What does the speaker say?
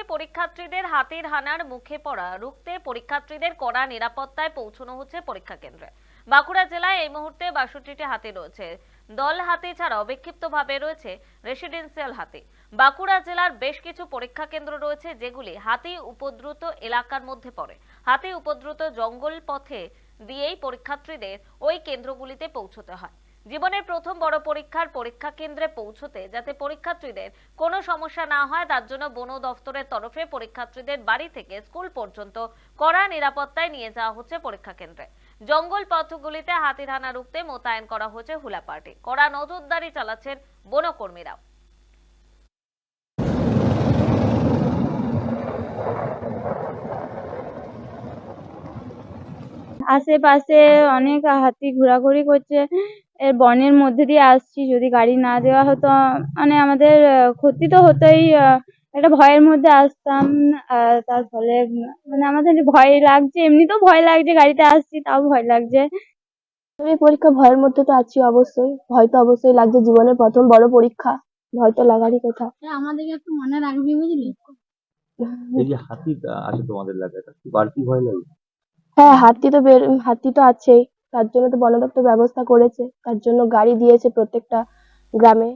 মাঝে পরীক্ষার্থীদের হাতির হানার মুখে পড়া রুখতে পরীক্ষার্থীদের কড়া নিরাপত্তায় পৌঁছানো হচ্ছে পরীক্ষা কেন্দ্রে। বাঁকুড়া জেলায় এই মুহূর্তে বাষট্টিটি হাতি রয়েছে। দল হাতি ছাড়াও বিক্ষিপ্তভাবে রয়েছে রেসিডেন্সিয়াল হাতি। বাঁকুড়া জেলার বেশ কিছু পরীক্ষা কেন্দ্র রয়েছে যেগুলি হাতি উপদ্রুত এলাকার মধ্যে পড়ে। হাতি উপদ্রুত জঙ্গল পথে দিয়েই পরীক্ষার্থীদের ওই কেন্দ্রগুলিতে পৌঁছতে হয়। জীবনের প্রথম বড় পরীক্ষার পরীক্ষা কেন্দ্রে পৌঁছতে যাতে পরীক্ষার্থীদের কোনো সমস্যা না হয়, তার জন্য বন দফতরের তরফে পরীক্ষার্থীদের বাড়ি থেকে স্কুল পর্যন্ত কড়া নিরাপত্তায় নিয়ে যাওয়া হচ্ছে পরীক্ষা কেন্দ্রে। জঙ্গল পথগুলিতে হাতির হানা রুখতে মোতায়েন করা হয়েছে হুলা পার্টি। কড়া নজরদারি চালাচ্ছেন বনকর্মীরাও আশেপাশে অনেক হাতি ঘোরাঘুরি করছে। বনের মধ্যে দিয়ে আসছি যদি গাড়ি না দেওয়া হতো মানে আমাদের ক্ষতি তো হতোই আহ, একটা ভয়ের মধ্যে আসতাম আর তার ফলে মানে আমাদের ভয় লাগছে এমনিতেও ভয় লাগছে গাড়িতে আসছি তাও ভয় লাগছে। এই পরীক্ষা ভয়ের মধ্যে তো আছি অবশ্যই ভয় তো অবশ্যই লাগছে জীবনের প্রথম বড় পরীক্ষা ভয় তো লাগারই কথা। আমাদেরকে একটু মনে রাখবি বুঝলি? এই যে হাতি আছে তোমাদের এলাকায় বাড়তি ভয় লাগে? হ্যাঁ হাতি তো বের হাতি তো আছেই। তার জন্য তো বন দপ্তর ব্যবস্থা করেছে। তার জন্য গাড়ি দিয়েছে প্রত্যেকটা গ্রামে।